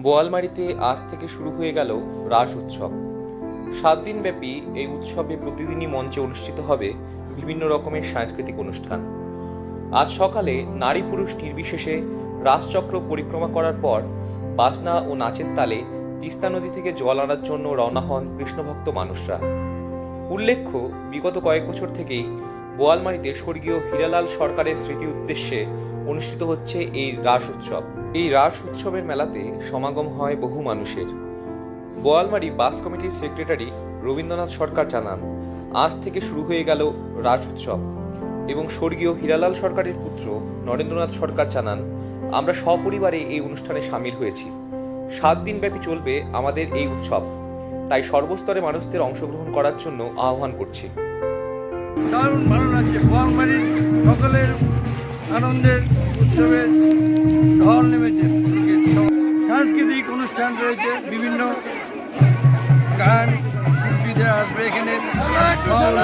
বোয়ালমারিতে আজ থেকে শুরু হয়ে গেল রাস উৎসব। সাত দিনব্যাপী এই উৎসবে প্রতিদিনই মঞ্চে অনুষ্ঠিত হবে বিভিন্ন রকমের সাংস্কৃতিক অনুষ্ঠান। আজ সকালে নারী পুরুষ নির্বিশেষে রাসচক্র পরিক্রমা করার পর বাজনা ও নাচের তালে তিস্তা নদী থেকে জল আনার জন্য রওনা হন কৃষ্ণভক্ত মানুষরা। উল্লেখ্য, বিগত কয়েক বছর থেকেই বোয়ালমারিতে স্বর্গীয় হীরালাল সরকারের স্মৃতি উদ্দেশ্যে অনুষ্ঠিত হচ্ছে এই রাস উৎসব। এই রাস উৎসবের মেলাতে সমাগম হয় বহু মানুষের। বোয়ালমারি বাস কমিটির সেক্রেটারি রবীন্দ্রনাথ সরকার জানান, আজ থেকে শুরু হয়ে গেল রাস উৎসব এবং স্বর্গীয় হীরালাল সরকারের পুত্র নরেন্দ্রনাথ সরকার জানান, আমরা সপরিবারে এই অনুষ্ঠানে সামিল হয়েছি। সাত দিনব্যাপী চলবে আমাদের এই উৎসব। তাই সর্বস্তরে মানুষদের অংশগ্রহণ করার জন্য আহ্বান করছি। দারুণ ভালো লাগছে। বোয়ালমারির সকলের আনন্দের উৎসবের ঢল নেমেছে। সাংস্কৃতিক অনুষ্ঠান রয়েছে, বিভিন্ন গান, শিল্পীদের আসবে এখানে।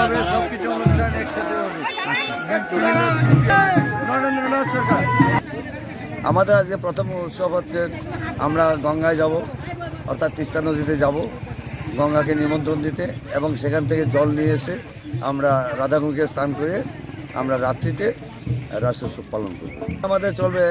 হবে সব কিছু অনুষ্ঠান একসাথে হবে। নরেন্দ্রনাথ সরকার। আমাদের আজকে প্রথম উৎসব হচ্ছে আমরা গঙ্গায় যাব, অর্থাৎ তিস্তা নদীতে যাব। গঙ্গাকে নিমন্ত্রণ দিতে এবং সেখান থেকে জল নিয়ে এসে আমরা রাধাকুণ্ডকে স্নান করে আমরা রাত্রিতে রাস উৎসব পালন করব। আমাদের চলবে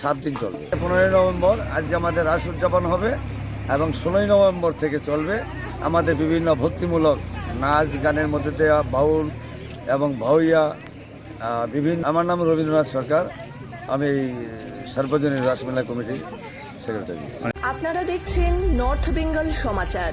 সাত দিন চলবে। পনেরোই নভেম্বর আজকে আমাদের রাস উদযাপন হবে এবং ষোলোই নভেম্বর থেকে চলবে আমাদের বিভিন্ন ভক্তিমূলক নাচ, গানের মধ্যে দেওয়া বাউল এবং ভাউইয়া বিভিন্ন আমার নাম রবীন্দ্রনাথ সরকার। আমি সার্বজনীন রাসমেলা কমিটির সেক্রেটারি। আপনারা দেখছেন নর্থ বেঙ্গল সমাচার।